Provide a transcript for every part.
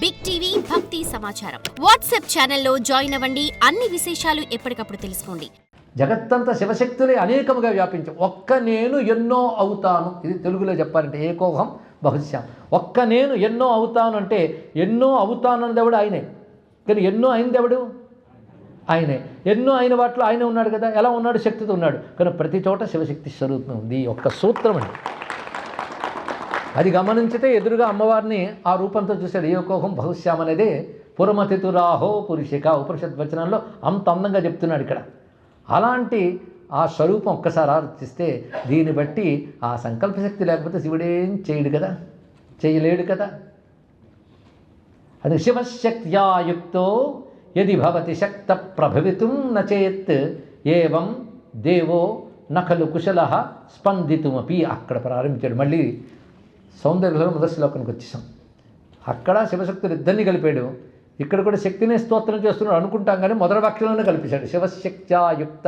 Big TV భక్తి సమాచారం WhatsApp ఛానల్లో జాయిన్ అవ్వండి. అన్ని విశేషాలు ఎప్పటికప్పుడు తెలుసుకోండి. జగత్తంతా శివశక్తులే అనేకముగా వ్యాపించు. ఒక్క నేను ఎన్నో అవుతాను. ఇది తెలుగులో చెప్పాలంటే ఏకోహం బహుశ్యాం ఒక్క నేను ఎన్నో అవుతాను అంటే ఎన్నో అవుతాను అన్నది ఎవడు? ఆయనే. కానీ ఎన్నో అయింది ఎవడు? ఆయనే. ఎన్నో అయిన వాటిలో ఆయన ఉన్నాడు కదా. ఎలా ఉన్నాడు? శక్తితో ఉన్నాడు. కానీ ప్రతి చోట శివశక్తి స్వరూపం ఉంది. ఒక్క సూత్రం అండి. అది గమనించితే ఎదురుగా అమ్మవారిని ఆ రూపంతో చూశాడు. ఏకోహం బహుశ్యాం అనేది పురమతితురాహో పురుషిక ఉపనిషత్ వచనంలో అంత అందంగా చెప్తున్నాడు ఇక్కడ. అలాంటి ఆ స్వరూపం ఒక్కసారి ఆలోచిస్తే దీన్ని బట్టి ఆ సంకల్ప శక్తి లేకపోతే శివుడేం చేయడు కదా? చేయలేడు కదా? అది శివశక్త్యాయుక్తో యది భవతి శక్త ప్రభవితుం నచేత్ ఏవం దేవో నఖలు కుశల స్పందితుమపి అక్కడ ప్రారంభించాడు. మళ్ళీ సౌందర్యంలో మొదటి శ్లోకానికి వచ్చేసాం. అక్కడ శివశక్తులు ఇద్దరిని కలిపాడు. ఇక్కడ కూడా శక్తిని స్తోత్రం చేస్తున్నాడు అనుకుంటాం కానీ మొదటి వాక్యంలోనే కల్పించాడు. శివశక్త్యాయుక్త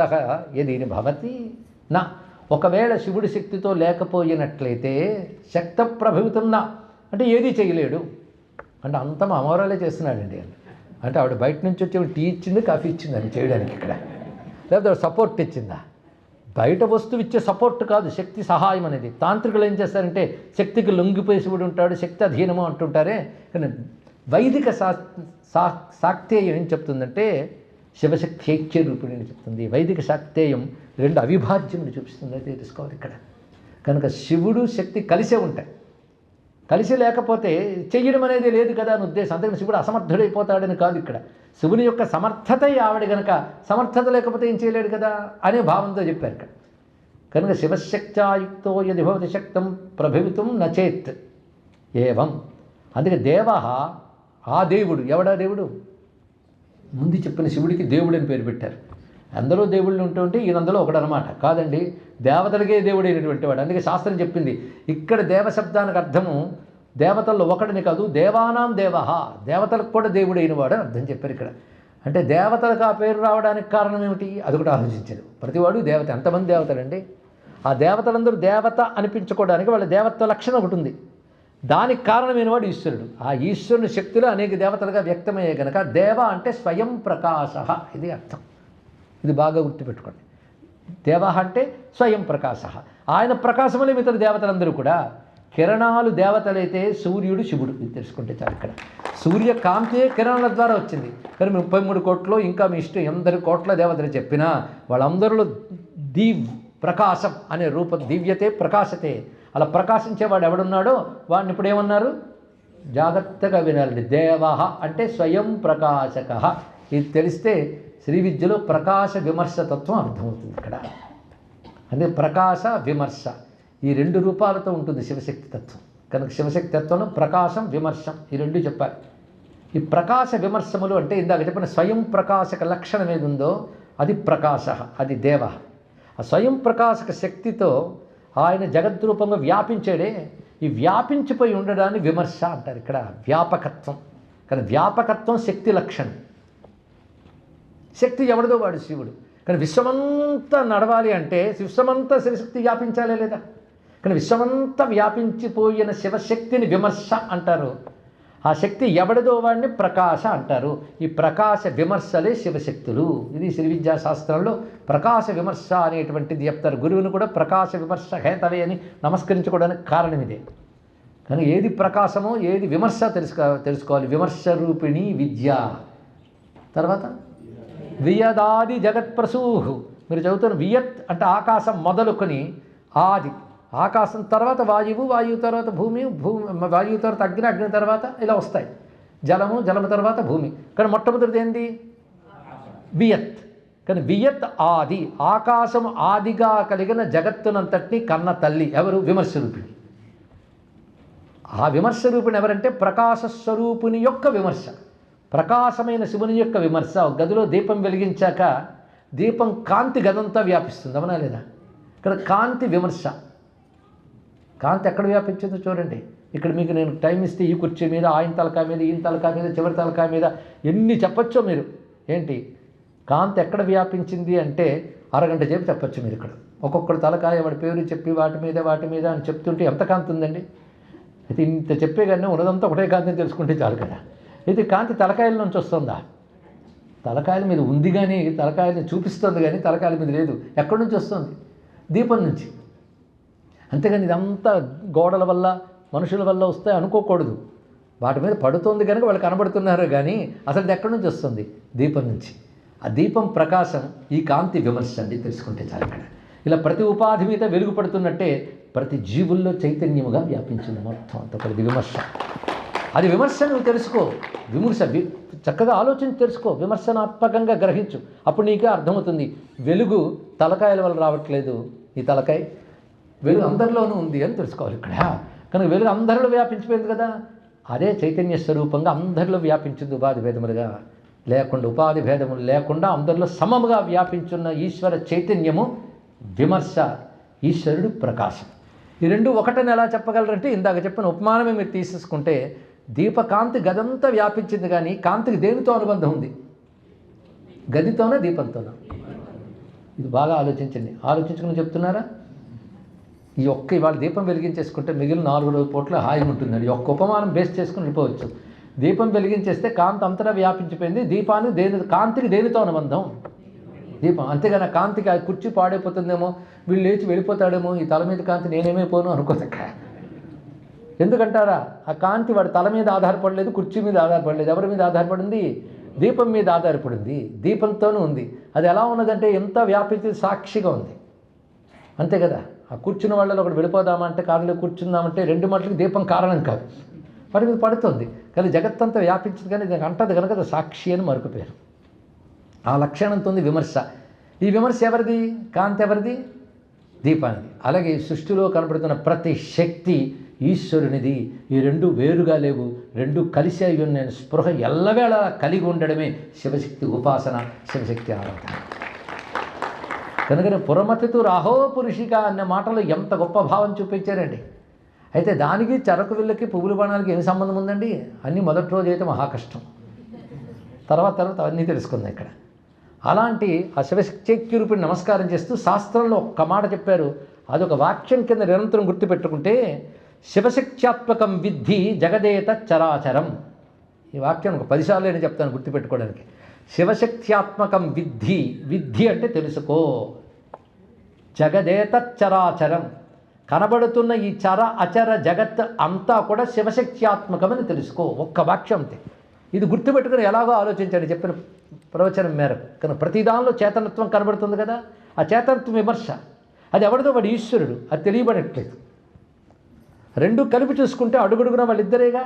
యదీని భవతి నా. ఒకవేళ శివుడి శక్తితో లేకపోయినట్లయితే శక్త ప్రభవితున్న అంటే ఏది చేయలేడు. అంటే అంత మా అమరాలే చేస్తున్నాడండి అంటే ఆవిడ బయట నుంచి వచ్చి టీ ఇచ్చింది కాఫీ ఇచ్చింది అని చేయడానికి ఇక్కడ. లేకపోతే సపోర్ట్ ఇచ్చిందా? బయట వస్తువు ఇచ్చే సపోర్ట్ కాదు శక్తి సహాయం అనేది. తాంత్రికులు ఏం చేస్తారంటే శక్తికి లొంగిపోయి శివుడు ఉంటాడు శక్తి అధీనము అంటుంటారే. కానీ వైదిక శా శా శాక్తేయం ఏం చెప్తుందంటే శివశక్తి ఐక్య రూపిణి అని చెప్తుంది. వైదిక శాక్తేయం రెండు అవిభాజ్యములు చూపిస్తుంది అయితే తెలుసుకోవాలి ఇక్కడ. కనుక శివుడు శక్తి కలిసే ఉంటాయి. కలిసి లేకపోతే చెయ్యడం అనేది లేదు కదా అని ఉద్దేశం. అందుకని శివుడు అసమర్థుడైపోతాడని కాదు ఇక్కడ. శివుని యొక్క సమర్థత ఆవిడ కనుక సమర్థత లేకపోతే ఏం చేయలేడు కదా అనే భావంతో చెప్పారు ఇక్కడ. కనుక శివశక్త్యాయుక్తో యది భవతి శక్తం ప్రభవితం నచేత్ ఏవం. అందుకే దేవ ఆ దేవుడు ఎవడా దేవుడు? ముందు చెప్పిన శివుడికి దేవుడు అని పేరు పెట్టారు. అందరూ దేవుళ్ళు ఉంటుంటే ఉంటే ఈయన అందులో ఒకడనమాట. కాదండి దేవతలకే దేవుడైనటువంటి వాడు. అందుకే శాస్త్రం చెప్పింది ఇక్కడ దేవశబ్దానికి అర్థము దేవతల్లో ఒకడిని కాదు దేవానాం దేవ దేవతలకు కూడా దేవుడైన వాడు అని అర్థం చెప్పారు ఇక్కడ. అంటే దేవతలకు ఆ పేరు రావడానికి కారణం ఏమిటి? అది కూడా ఆలోచించారు ప్రతివాడు దేవత ఎంతమంది దేవతలండి? ఆ దేవతలందరూ దేవత అనిపించుకోవడానికి వాళ్ళ దేవత్వ లక్షణం ఒకటి ఉంది. దానికి కారణమైన వాడు ఈశ్వరుడు. ఆ ఈశ్వరుని శక్తులు అనేక దేవతలుగా వ్యక్తమయ్యే గనక దేవ అంటే స్వయం ప్రకాశ. ఇది అర్థం. ఇది బాగా గుర్తుపెట్టుకోండి. దేవ అంటే స్వయం ప్రకాశ. ఆయన ప్రకాశములే మిగతా దేవతలందరూ కూడా కిరణాలు దేవతలైతే సూర్యుడు శివుడు. ఇది తెలుసుకుంటే చాలు ఇక్కడ. సూర్యకాంతే కిరణాల ద్వారా వచ్చింది. కానీ ముప్పై మూడు కోట్లు ఇంకా మీ ఇష్టం ఎందరి కోట్ల దేవతలు చెప్పినా వాళ్ళందరిలో దీవ్ ప్రకాశం అనే రూప దివ్యతే ప్రకాశతే. అలా ప్రకాశించేవాడు ఎవడున్నాడో? వాడిని ఇప్పుడు ఏమన్నారు? జాగ్రత్తగా వినాలండి. దేవ అంటే స్వయం ప్రకాశక. ఇది తెలిస్తే శ్రీ విద్యలో ప్రకాశ విమర్శ తత్వం అర్థమవుతుంది ఇక్కడ. అంటే ప్రకాశ విమర్శ. ఈ రెండు రూపాలతో ఉంటుంది శివశక్తి తత్వం. కనుక శివశక్తి తత్వం ప్రకాశం విమర్శం ఈ రెండు చెప్పారు ఈ ప్రకాశ విమర్శములు అంటే ఇందాక చెప్పిన స్వయం ప్రకాశక లక్షణం ఏది ఉందో అది ప్రకాశ అది దేవ. ఆ స్వయం ప్రకాశక శక్తితో ఆయన జగద్రూపంగా వ్యాపించాడే ఈ వ్యాపించిపోయి ఉండడాన్ని విమర్శ అంటారు ఇక్కడ వ్యాపకత్వం. కానీ వ్యాపకత్వం శక్తి లక్షణం. శక్తి ఎవరిదో వాడు శివుడు. కానీ విశ్వమంతా నడవాలి అంటే విశ్వమంతా శివశక్తి వ్యాపించాలే లేదా? కానీ విశ్వమంతా వ్యాపించిపోయిన శివశక్తిని విమర్శ అంటారు. ఆ శక్తి ఎవడిదో వాడిని ప్రకాశ అంటారు. ఈ ప్రకాశ విమర్శలే శివశక్తులు. ఇది శ్రీ విద్యాశాస్త్రంలో ప్రకాశ విమర్శ అనేటువంటిది చెప్తారు. గురువుని కూడా ప్రకాశ విమర్శ హేతవే అని నమస్కరించుకోవడానికి కారణం ఇదే. కానీ ఏది ప్రకాశమో ఏది విమర్శ తెలుసుకో తెలుసుకోవాలి. విమర్శ రూపిణి విద్య. తర్వాత వియదాది జగత్ప్రసూహు. మీరు చదువుతున్న వియత్ అంటే ఆకాశం మొదలుకొని ఆది. ఆకాశం తర్వాత వాయువు వాయువు తర్వాత భూమి భూమి వాయువు తర్వాత అగ్ని అగ్ని తర్వాత ఇలా వస్తాయి. జలము జలము తర్వాత భూమి. కానీ మొట్టమొదటిది ఏంది? వియత్. కానీ వియత్ ఆది. ఆకాశం ఆదిగా కలిగిన జగత్తునంతటిని కన్న తల్లి ఎవరు? విమర్శరూపిణి. ఆ విమర్శరూపిణి ఎవరంటే ప్రకాశ స్వరూపుని యొక్క విమర్శ. ప్రకాశమైన శివుని యొక్క విమర్శ. ఒక గదిలో దీపం వెలిగించాక దీపం కాంతి గదంతా వ్యాపిస్తుంది. అవునా లేదా? ఇక్కడ కాంతి విమర్శ. కాంతి ఎక్కడ వ్యాపించిందో చూడండి. ఇక్కడ మీకు నేను టైం ఇస్తే ఈ కుర్చీ మీద ఆయన తలకాయ మీద ఈయన తలకాయ మీద చివరి తలకాయ మీద ఎన్ని చెప్పొచ్చో మీరు? ఏంటి? కాంతి ఎక్కడ వ్యాపించింది అంటే అరగంట చెప్పి చెప్పచ్చు మీరు ఇక్కడ. ఒక్కొక్కడు తలకాయ వాడి పేరు చెప్పి వాటి మీద వాటి మీద అని చెప్తుంటే ఎంత కాంతి ఉందండి? అయితే ఇంత చెప్పే కానీ ఉన్నదంతా ఒకటే కాంతిని తెలుసుకుంటే చాలు కదా. ఇది కాంతి తలకాయల నుంచి వస్తుందా? తలకాయల మీద ఉంది కానీ తలకాయలు చూపిస్తుంది కానీ తలకాయల మీద లేదు. ఎక్కడి నుంచి వస్తుంది? దీపం నుంచి. అంతేగాని ఇదంతా గోడల వల్ల మనుషుల వల్ల వస్తాయి అనుకోకూడదు. వాటి మీద పడుతుంది కనుక వాళ్ళు కనబడుతున్నారు కానీ అసలు ఇది ఎక్కడి నుంచి వస్తుంది? దీపం నుంచి. ఆ దీపం ప్రకాశం ఈ కాంతి విమర్శ అండి తెలుసుకుంటే చాలు ఇక్కడ. ఇలా ప్రతి ఉపాధి మీద వెలుగు పడుతున్నట్టే ప్రతి జీవుల్లో చైతన్యముగా వ్యాపించింది మొత్తం అంత ప్రతి విమర్శ. అది విమర్శ నువ్వు తెలుసుకో. విమర్శ చక్కగా ఆలోచించి తెలుసుకో. విమర్శనాత్మకంగా గ్రహించు. అప్పుడు నీకే అర్థమవుతుంది. వెలుగు తలకాయల వల్ల రావట్లేదు. ఈ తలకాయ వెలుగు అందరిలోనూ ఉంది అని తెలుసుకోవాలి ఇక్కడ. కనుక వెలుగు అందరిలో వ్యాపించిపోయింది కదా. అదే చైతన్య స్వరూపంగా అందరిలో వ్యాపించింది ఉపాధి భేదములుగా. లేకుండా ఉపాధి భేదములు లేకుండా అందరిలో సమముగా వ్యాపించున్న ఈశ్వర చైతన్యము విమర్శ ఈశ్వరుడు ప్రకాశం. ఈ రెండు ఒకటని ఎలా చెప్పగలరంటే ఇందాక చెప్పిన ఉపమానమే మీరు తీసేసుకుంటే దీపకాంతి గదంతా వ్యాపించింది కానీ కాంతికి దేనితో అనుబంధం ఉంది? గదితోనా దీపంతోనా? ఇది బాగా ఆలోచించండి. ఆలోచించుకుని చెప్తున్నారా? ఈ ఒక్క ఇవాళ దీపం వెలిగించేసుకుంటే మిగిలిన నాలుగు రోజు పూట్ల హాయిగా ఉంటుందండి. ఒక్క ఉపమానం బేస్ చేసుకుని వెళ్ళిపోవచ్చు. దీపం వెలిగించేస్తే కాంతి అంతటా వ్యాపించిపోయింది. దీపాన్ని దేని కాంతికి దేనితో అనుబంధం? దీపం. అంతేగాని కాంతికి ఆ కుర్చీ పాడైపోతుందేమో? వీళ్ళు లేచి వెళ్ళిపోతాడేమో? ఈ తల మీద కాంతి నేనేమైపోను అనుకోదక్క. ఎందుకంటారా? ఆ కాంతి వాడి తల మీద ఆధారపడలేదు కుర్చీ మీద ఆధారపడలేదు. ఎవరి మీద ఆధారపడింది? దీపం మీద ఆధారపడింది. దీపంతోనూ ఉంది. అది ఎలా ఉన్నదంటే ఎంత వ్యాపించి సాక్షిగా ఉంది. అంతే కదా? ఆ కూర్చున్న వాళ్ళలో ఒకటి వెళ్ళిపోదామంటే కారులో కూర్చుందామంటే రెండు మట్లకి దీపం కారణం కాదు. వాటి మీద పడుతుంది. కానీ జగత్తంతా వ్యాపించింది కానీ దానికి అంటది కనుక అది సాక్షి అని మరొక పేరు. ఆ లక్షణంతో ఉంది విమర్శ. ఈ విమర్శ ఎవరిది? కాంతి ఎవరిది? దీపానిది. అలాగే సృష్టిలో కనబడుతున్న ప్రతి శక్తి ఈశ్వరునిది. ఈ రెండు వేరుగా లేవు. రెండు కలిసి అయి స్పృహ ఎల్లవేళ కలిగి ఉండడమే శివశక్తి ఉపాసన శివశక్తి ఆరాధన. కనుకనే పురమతితు రాహో పురుషిక అన్న మాటలు ఎంత గొప్ప భావం చూపించారండి. అయితే దానికి చరకు విల్లకి పువ్వుల బాణాలకి ఏమి సంబంధం ఉందండి? అన్నీ మొదటి రోజు అయితే మహా కష్టం. తర్వాత తర్వాత అవన్నీ తెలుసుకుంది ఇక్కడ. అలాంటి ఆ శివశక్తిరూపిణి నమస్కారం చేస్తూ శాస్త్రంలో ఒక్క మాట చెప్పారు. అదొక వాక్యం కింద నిరంతరం గుర్తుపెట్టుకుంటే శివశక్త్యాత్మకం విద్ధి జగదేత చరాచరం. ఈ వాక్యం ఒక పదిసార్లు నేను చెప్తాను గుర్తుపెట్టుకోవడానికి. శివశక్త్యాత్మకం విద్ధి విద్ధి అంటే తెలుసుకో. జగదేత చరాచరం కనబడుతున్న ఈ చర అచర జగత్ అంతా కూడా శివశక్త్యాత్మకమని తెలుసుకో ఒక్క వాక్యంతే ఇది గుర్తుపెట్టుకుని ఎలాగో ఆలోచించండి చెప్పిన ప్రవచనం మేరకు. కానీ ప్రతి దానిలో చేతనత్వం కనబడుతుంది కదా ఆ చేతనత్వం విమర్శ. అది ఎవరిదో వాడు ఈశ్వరుడు అది తెలియబడట్లేదు. రెండు కలిపి చూసుకుంటే అడుగడుగున వాళ్ళిద్దరేగా?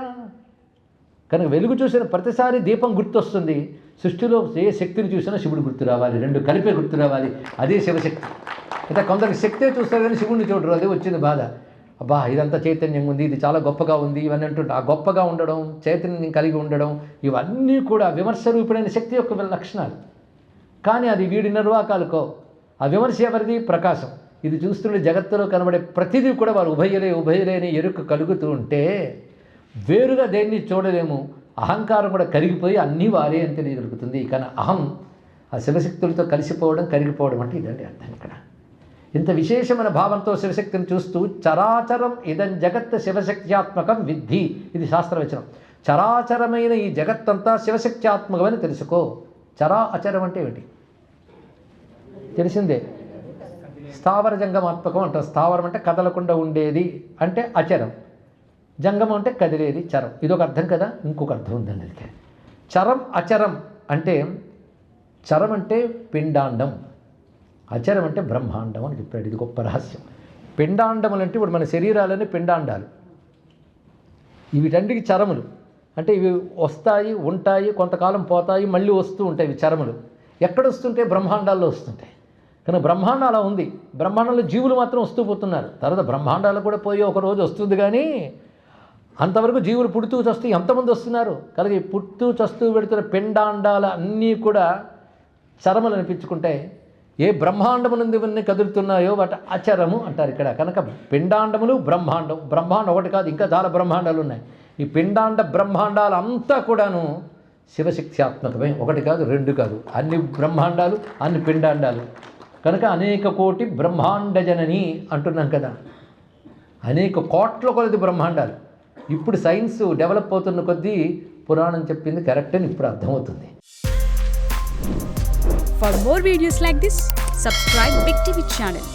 కనుక వెలుగు చూసిన ప్రతిసారి దీపం గుర్తొస్తుంది సృష్టిలో ఏ శక్తిని చూసినా శివుడు గుర్తు రావాలి రెండు కలిపే గుర్తు రావాలి. అదే శివశక్తి. అయితే కొందరికి శక్తే చూస్తారు కానీ శివుడిని చూడరు అదే వచ్చింది బాధ. అబ్బా ఇదంతా చైతన్యం ఉంది ఇది చాలా గొప్పగా ఉంది ఇవన్నీ అంటుంటే ఆ గొప్పగా ఉండడం చైతన్యం కలిగి ఉండడం ఇవన్నీ కూడా విమర్శ రూపుడైన శక్తి యొక్క లక్షణాలు. కానీ అది వీడి నిర్వాకాలకో ఆ విమర్శ ఎవరిది? ప్రకాశం. ఇది చూస్తుండే జగత్తులో కనబడే ప్రతిదీ కూడా వారు ఉభయలే ఉభయలేని ఎరుక కలుగుతూ ఉంటే వేరుగా దేన్ని చూడలేము? అహంకారం కూడా కరిగిపోయి అన్నీ వారే అని తెలియగలుగుతుంది కానీ అహం ఆ శివశక్తులతో కలిసిపోవడం కరిగిపోవడం అంటే ఇదండి అర్థం ఇక్కడ. ఇంత విశేషమైన భావంతో శివశక్తిని చూస్తూ చరాచరం ఇదం జగత్ శివశక్త్యాత్మకం విద్ధి. ఇది శాస్త్రవచనం. చరాచరమైన ఈ జగత్తంతా శివశక్త్యాత్మకమని తెలుసుకో. చరా అచరం అంటే ఏమిటి? తెలిసిందే. స్థావర జంగమాత్మకం అంటారు. స్థావరం అంటే కదలకుండా ఉండేది అంటే అచరం. జంగమం అంటే కదిలేది చరం. ఇదొక అర్థం కదా? ఇంకొక అర్థం ఉందండి అందుకే. చరం అచరం అంటే చరం అంటే పిండాండం. అచరం అంటే బ్రహ్మాండం అని చెప్పాడు. ఇది గొప్ప రహస్యం. పిండాండములు అంటే ఇప్పుడు మన శరీరాలన్నీ పిండాండాలు. వీటన్నిటికి చరములు. అంటే ఇవి వస్తాయి ఉంటాయి కొంతకాలం పోతాయి మళ్ళీ వస్తూ ఉంటాయి ఇవి చరములు. ఎక్కడ వస్తుంటే? బ్రహ్మాండాల్లో వస్తుంటాయి. కానీ బ్రహ్మాండం అలా ఉంది. బ్రహ్మాండంలో జీవులు మాత్రం వస్తూ పోతున్నారు. తర్వాత బ్రహ్మాండాలు కూడా పోయి ఒక రోజు వస్తుంది కానీ అంతవరకు జీవులు పుడుతూ చస్తూ ఎంతమంది వస్తున్నారు? కనుక పుడుతూ చస్తూ పెడుతున్న పిండాండాల అన్నీ కూడా చరమలు అనిపించుకుంటే ఏ బ్రహ్మాండమునందువన్నీ కదులుతున్నాయో వాటి అచరము అంటారు ఇక్కడ. కనుక పిండాండములు బ్రహ్మాండం. బ్రహ్మాండం ఒకటి కాదు ఇంకా చాలా బ్రహ్మాండాలు ఉన్నాయి. ఈ పిండాండ బ్రహ్మాండాలు అంతా కూడాను శివశక్త్యాత్మకమే. ఒకటి కాదు రెండు కాదు. అన్ని బ్రహ్మాండాలు అన్ని పిండాండాలు. కనుక అనేక కోటి బ్రహ్మాండ జనని అంటున్నాం కదా. అనేక కోట్ల కొలది బ్రహ్మాండాలు. ఇప్పుడు సైన్స్ డెవలప్ అవుతున్న కొద్దీ పురాణం చెప్పింది కరెక్ట్ అని ఇప్పుడు అర్థమవుతుంది. For more videos like this subscribe big TV channel